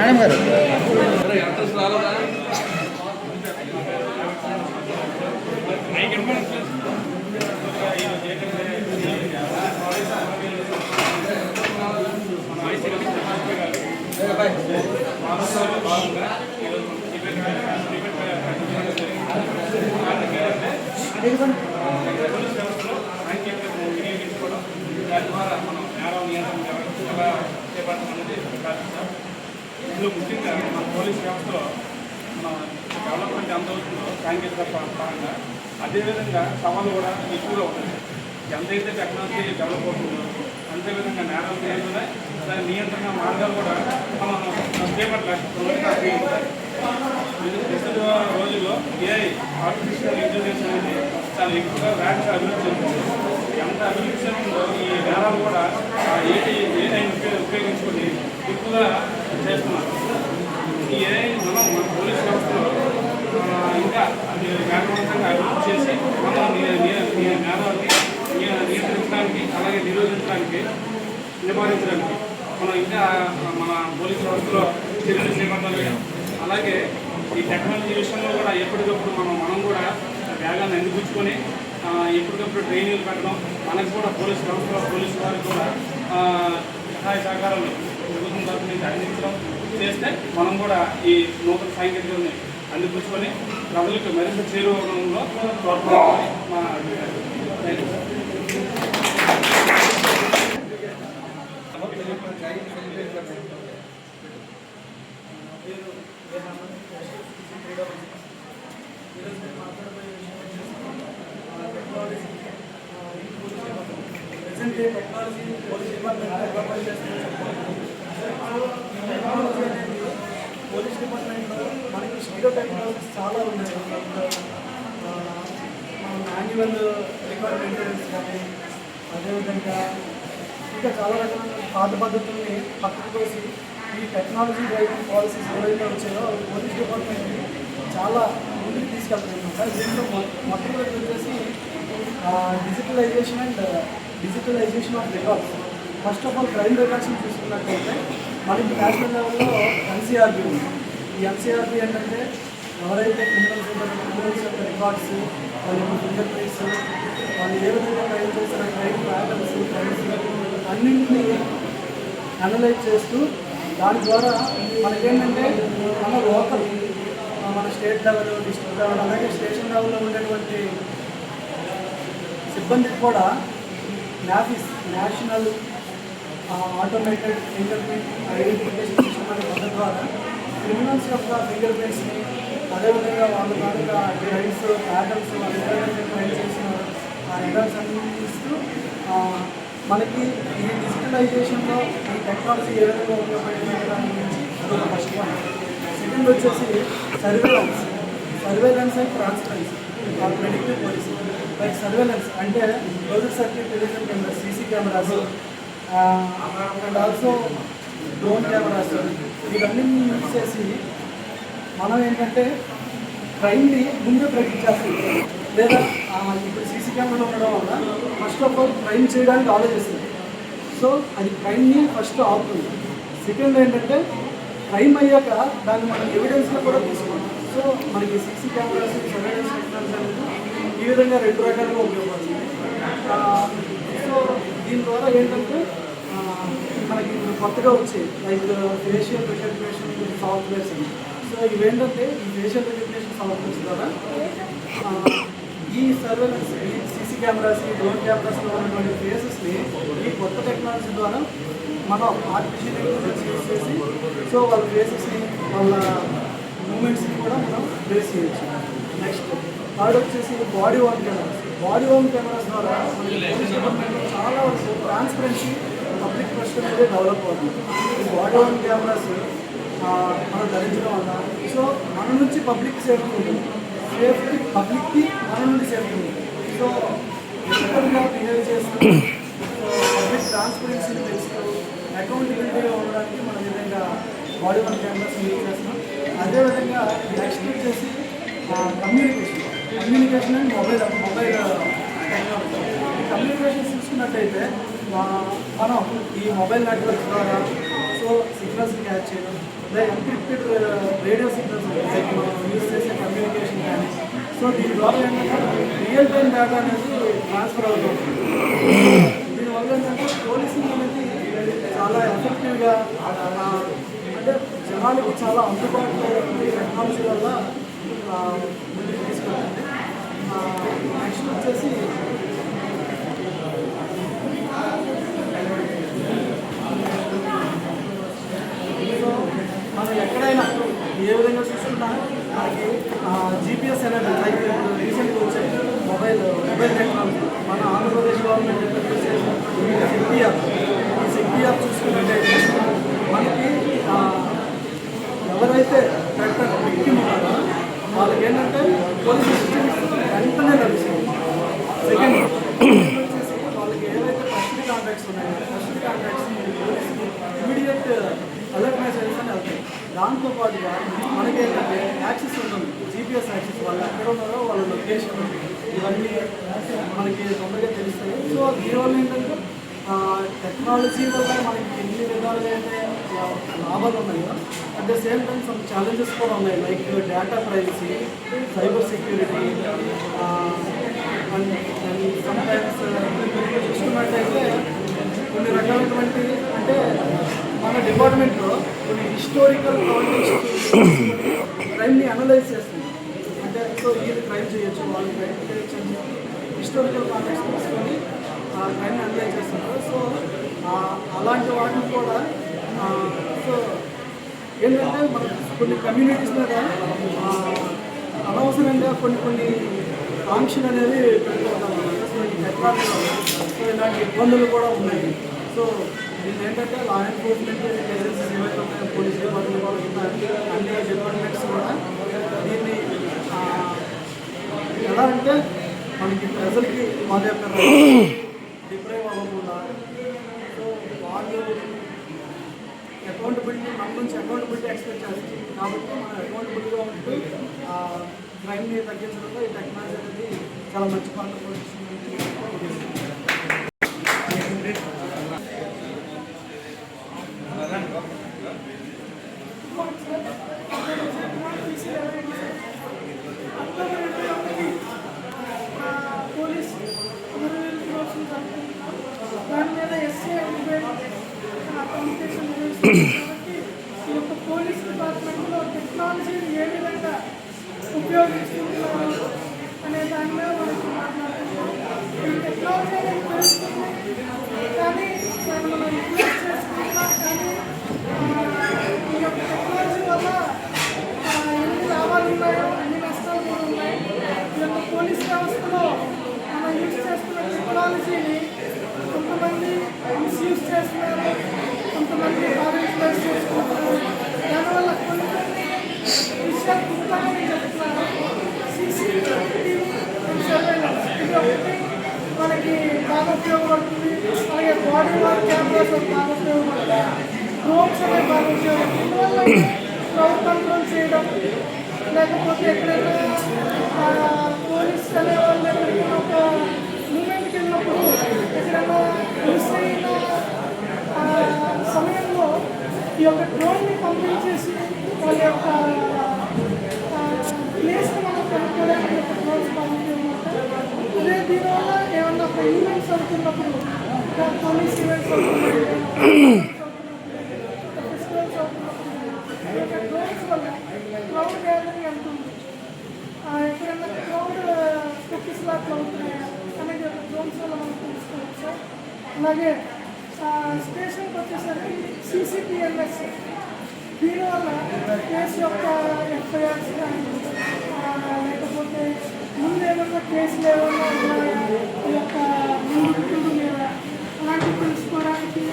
Madam గారు దాని ద్వారా మనం నేరం నియంత్రణ చేపట్టడం అనేది ప్రకాశిస్తాం ఇందులో ముఖ్యంగా మన పోలీస్ వ్యవస్థలో మన డెవలప్మెంట్ ఎంత అవుతుందో సాంకేతిక పరంగా అదేవిధంగా సవాళ్ళు కూడా ఎక్కువగా ఉన్నాయి. ఎంతైతే టెక్నాలజీ డెవలప్ అవుతుందో అంతే విధంగా నేరాలు చేయకుండా దాని నియంత్రణ మార్గాలు కూడా మనం చేపట్టాలి రోజుల్లో ఏఐ ఆర్టిఫిషియల్ ఇంటెలిజెన్స్ అనేది చాలా ఎక్కువగా ర్యాంక్ అభివృద్ధి చెందుతుంది. ఎంత అభివృద్ధి చెందుతుందో ఈ నేరాలు కూడా ఆ ఏఐ ఉపయోగించుకుని ఉపయోగించుకొని ఎక్కువగా చేస్తున్నారు. ఈ ఏఐ మనం మన పోలీస్ వ్యవస్థలో ఇంకా అది వేగవంతంగా అభివృద్ధి చేసి మనం ని- నేరాన్ని నియంత్రించడానికి అలాగే నిరోధించడానికి నివారించడానికి మనం ఇంకా మన పోలీస్ వ్యవస్థలో చర్యలు చేపట్టాలి. అలాగే ఈ టెక్నాలజీ విషయంలో కూడా ఎప్పటికప్పుడు మనం మనం కూడా వేగాన్ని అందిపుచ్చుకొని ఎప్పటికప్పుడు ట్రైనింగ్ పెట్టడం మనకు కూడా పోలీస్ వ్యవస్థలో పోలీసు వారికి కూడా సహాయ సహకారాలు ప్రభుత్వం తరఫు అందించడం చేస్తే మనం కూడా ఈ నూతన సాంకేతికతని అందిపుచ్చుకొని ప్రజలకు మరింత చేరువడంలో తోడ్పడాలని మా అభిప్రాయం. టెక్నాలజీ పోలీస్ డిపార్ట్మెంట్ ఎలా పనిచేస్తుందో చెప్తాను ఈ టెక్నాలజీ అనేది పోలీస్ డిపార్ట్మెంట్లో మనకి స్టీరో టెక్నాలజీస్ చాలా ఉన్నాయి. మన మాన్యువల్ రికార్డ్ మెయింటెనెన్స్ కానీ అదేవిధంగా ఇంకా చాలా రకాల పాత పద్ధతుల్ని పక్కకు పోసి ఈ టెక్నాలజీ డ్రైవింగ్ పాలసీస్ ఏవైతే వచ్చాయో పోలీస్ డిపార్ట్మెంట్ని చాలా ముందుకు తీసుకెళ్తున్నాం దీంట్లో మొట్టమొదటి వచ్చేసి digitalisation and digitalisation of records. First of all crime రికార్డ్స్ని చూసుకున్నట్టయితే మనకి నేషనల్ లెవెల్లో ఎన్సీఆర్బీ ఉంది. ఈ ఎన్సీఆర్బి ఏంటంటే ఎవరైతే క్రిమినల్స్ ఉంటారో క్రిమినల్స్ యొక్క రికార్డ్స్ వాళ్ళ యొక్క ఫింగర్ ప్రింట్స్ వాళ్ళు ఏ విధంగా క్రైమ్ చేసిన క్రైమ్ ప్యాటర్న్స్ క్రైమ్స్ అన్నింటినీ అనలైజ్ చేస్తూ దాని ద్వారా మనకేంటంటే మన లోకల్ మన స్టేట్ లెవెల్ డిస్ట్రిక్ట్ లెవెల్ అలాగే స్టేషన్ లెవెల్లో ఉండేటువంటి సిబ్బందికి కూడా NAFIS national automated finger print identification system అనే పద్ధతి ద్వారా క్రిమినల్స్ యొక్క ఫింగర్ ప్రింట్స్ని అదేవిధంగా వాళ్ళ తాలూకా డ్రైవ్స్ ప్యాటర్న్స్ వాళ్ళు ట్రైన్ చేసిన ఆ రికార్డ్స్ అన్ని ఇస్తూ మనకి ఈ డిజిటలైజేషన్లో ఈ టెక్నాలజీ ఏ విధంగా ఉపయోగపడింది దాని గురించి అదొక ఫస్ట్ పాయింట్ సెకండ్ వచ్చేసి surveillance surveillance and transparency or predictive policing like surveillance అంటే closed circuit television camera CC cameras and also drone cameras ఇవన్నీ యూజ్ చేసి మనం ఏంటంటే ట్రైన్ని ముందే ప్రెడిక్ట్ చేస్తుంది లేదా ఇప్పుడు సీసీ కెమెరాలు ఉండడం వల్ల ఫస్ట్ ఆఫ్ ఆల్ ట్రైన్ చేయడానికి ఆలోచిస్తుంది. సో అది ట్రైన్ని ఫస్ట్ ఆపుతుంది. సెకండ్ ఏంటంటే క్రైమ్ అయ్యాక దాన్ని మనం ఎవిడెన్స్లో కూడా తీసుకోవాలి. సో మనకి సీసీ కెమెరాస్ సర్వేలెన్స్ టెక్నాలజీ అనేది ఈ విధంగా రెండు రకాలుగా ఉపయోగపడుతుంది. సో దీని ద్వారా ఏంటంటే కొత్తగా వచ్చాయి. లైక్ ఫేషియల్ రికగ్నేషన్ సాఫ్ట్వేర్స్ అని సో ఇవేంటంటే ఈ ఫేషియల్ రికగ్నేషన్ సాఫ్ట్వేర్స్ ద్వారా ఈ సర్వేలెన్స్ ఈ సీసీ కెమెరాస్ ఈ డ్రోన్ కెమెరాస్లో ఉన్నటువంటి ఫేసెస్ని ఈ కొత్త టెక్నాలజీ ద్వారా మనం ఆర్టిఫిషియల్ ఇంటెలిజెన్స్ యూజ్ చేసి సో వాళ్ళ ఫేసెస్ని వాళ్ళ మూమెంట్స్ని కూడా మనం ట్రేస్ చేయొచ్చు. నెక్స్ట్ థర్డ్ వచ్చేసి body home cameras body home cameras ద్వారా మనకి చాలా వరకు ట్రాన్స్పరెన్సీ ఇన్ఫ్రాస్ట్రక్చర్ అనేది డెవలప్ అవుతుంది. ఈ బాడీ ఆన్ కెమెరాస్ మనం ధరించడం వల్ల. సో మన నుంచి పబ్లిక్ సేఫ్టీ ఉంటుంది. సేఫ్టీ పబ్లిక్కి మన నుండి సేఫ్టీ ఉంటుంది. సో ఎక్కడిగా బిహేవ్ చేస్తూ పబ్లిక్ ట్రాన్స్పరెన్సీని పెంచుతూ అకౌంటబిలిటీగా ఉండడానికి మనం విధంగా బాడీ వన్ కెమెరాస్ యూజ్ చేస్తున్నాం. అదేవిధంగా నెక్స్ట్ వచ్చేసి communication. Communication and mobile mobile technology communication చూసుకున్నట్టయితే మనం ఈ మొబైల్ నెట్వర్క్ ద్వారా సో సిగ్నల్స్ క్యాచ్ చేయడం లేదా ఎన్క్రిప్టెడ్ రేడియో సిగ్నల్స్ యూజ్ చేసే కమ్యూనికేషన్ కానీ. సో దీని ద్వారా ఏంటంటే రియల్ టైం డేటా అనేది ట్రాన్స్ఫర్ అవుతుంది. దీనివల్ల ఏంటంటే పోలీసింగ్ అనేది చాలా ఎఫెక్టివ్గా అంటే జనాలకు చాలా అందుబాటులో టెక్నాలజీ వల్ల ముందుకు తీసుకెళ్తుంది. నెక్స్ట్ వచ్చేసి సో మనం ఎక్కడైనా ఏ విధంగా చూసుకున్నా మనకి జీపీఎస్ అనేది లైక్ రీసెంట్గా వచ్చే మొబైల్ మొబైల్ టెక్నాలజీ. మన ఆంధ్రప్రదేశ్ గవర్నమెంట్ ఇంట్రడ్యూస్ చేసిన శక్తి యాప్ ఈ శక్తి యాప్ చూసుకున్నట్టయితే మనకి ఎవరైతే పెట్ట వ్యక్తి ఉన్నారో వాళ్ళకి ఏంటంటే పోలీస్ సిస్టమ్స్ వెంటనే లభిస్తుంది సెకండ్ వచ్చేసి వాళ్ళకి ఏవైతే ఫస్ట్ కాంటాక్ట్స్ ఉన్నాయో ఫస్ట్ కాంటాక్ట్స్ పోలీస్కి ఇమీడియట్ అలర్ట్ మెసేజెస్ అని వెళ్తాయి దాంతో పాటుగా మనకి ఏంటంటే యాక్సెస్ ఉంటుంది జీపీఎస్ యాక్సెస్ వాళ్ళు ఎక్కడ ఉన్నారో వాళ్ళ ఇవన్నీ మనకి తొందరగా తెలుస్తాయి. సో దీనివల్ల ఏంటంటే టెక్నాలజీ వల్ల మనకి ఎన్ని విధాలుగా అయితే లాభాలు ఉన్నాయో at the same time some challenges కూడా ఉన్నాయి. Like data privacy cyber security and sometimes చూసుకున్నట్టయితే కొన్ని రకాలైనటువంటి అంటే మన డిపార్ట్మెంట్లో కొన్ని హిస్టారికల్ క్రైమ్ని అనలైజ్ చేస్తుంది. అంటే సో ఇది ట్రై చేయొచ్చు వాళ్ళు క్రైమ్ చేయొచ్చు అని హిస్టారికల్ కాంటాక్ట్స్ తీసుకొని ఆ క్రైమ్ని అనలైజ్ చేస్తున్నారు. సో అలాంటి వాటిని కూడా సో ఏంటంటే మన కొన్ని కమ్యూనిటీస్ మీద అనవసరంగా కొన్ని కొన్ని ఆంక్షలు అనేవి పెట్టుకుంటాం సో ఈ సో ఇలాంటి ఇబ్బందులు కూడా ఉన్నాయి. సో దీన్ని ఏంటంటే లా ఎన్ఫోర్స్మెంట్ ఏజెన్సీస్ ఏవైతే ఉన్నాయో పోలీస్ డిపార్ట్మెంట్ వాళ్ళు ఉన్నాయి అన్ని డిపార్ట్మెంట్స్ కూడా దీన్ని ఎలా అంటే మనకి ప్రజలకి మన యొక్క డిప్రైవ్ అవ్వకుండా సో వాళ్ళు అకౌంటబిలిటీ మన నుంచి అకౌంటబిలిటీ ఎక్స్పెక్ట్ చేస్తుంది కాబట్టి మనం అకౌంటబిలిటీగా ఉంటూ క్రైమ్ని తగ్గించడంలో ఈ టెక్నాలజీ అనేది చాలా మంచి కాంట్రిబ్యూషన్ దాని మీద ఎస్సీ కమ్యూనికేషన్ కాబట్టి ఈ యొక్క పోలీస్ డిపార్ట్మెంట్లో టెక్నాలజీని ఏ విధంగా ఉపయోగిస్తున్నారు అనే దాని మీద ఈ టెక్నాలజీ అనేది కానీ దాన్ని మనం యూజ్ చేసుకుంటున్నాం కానీ ఈ యొక్క టెక్నాలజీ వల్ల ఎన్ని లాభాలు ఉన్నాయో నష్టాలు కూడా ఉన్నాయి. ఈ యొక్క పోలీస్ వ్యవస్థలో మనం యూజ్ చేస్తున్న టెక్నాలజీని కొంతమంది మిస్యూజ్ చేస్తున్నారు. మనకి బాగా ఉపయోగపడుతుంది అలాగే బాడీ వార్ కెమెరాస్ బాగా ఉపయోగపడుతుంది డ్రోన్స్ అనేవి బాగా ఉపయోగపడుతుంది ఇందువల్ల క్రౌడ్ కంట్రోల్ చేయడం లేకపోతే ఎక్కడైనా ఆ, పోలీస్ అనే వాళ్ళు ఎక్కడికైనా ఒక మూమెంట్కి వెళ్ళినప్పుడు ఎక్కడైనా మిస్ అయిన ఆ, సమయంలో ఈ యొక్క డ్రోన్ని పంపించేసి వాళ్ళ యొక్క ప్లేస్ని మనం కనుక్కోవడానికి ఒక డ్రోన్స్ పంపించమాట అదే దీనివల్ల ఏమన్నా ఒక ఈవెంట్స్ అవుతున్నప్పుడు పోలీస్ ఈవెంట్స్ ఫెస్టివల్స్ అవుతున్నప్పుడు ఈ యొక్క డ్రోన్స్ వల్ల క్రౌడ్ గ్యాదరింగ్ క్రౌడ్ అవుతున్నాయా అనేది డ్రోన్స్ వల్ల మనం తెలుసుకోవచ్చు. అలాగే స్టేషన్కి వచ్చేసరికి సీసీటీఎంఎస్ దీనివల్ల కేసు యొక్క ఎఫ్ఐఆర్స్ కానీ లేకపోతే ముందు ఏమన్నా కేసులు ఏమన్నా ఉన్నాయా? ఈ యొక్క నిందితుల మీద అలాంటివి తెలుసుకోవడానికి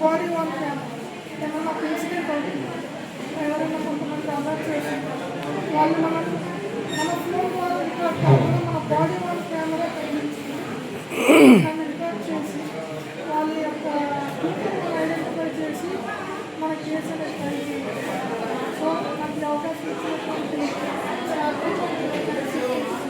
బాడీ వాళ్ళు ఏమైనా ప్రిన్సిపల్ ఎవరైనా కొంతమంది అలర్ట్ చేసి వాళ్ళు మనం మన ఫోన్ వాళ్ళు రికార్డ్ కాకుండా మన బాడీ వాళ్ళ కెమెరా రికార్డ్ చేసి వాళ్ళ యొక్క ఐడెంటిఫై చేసి మన కేసులు Thank you.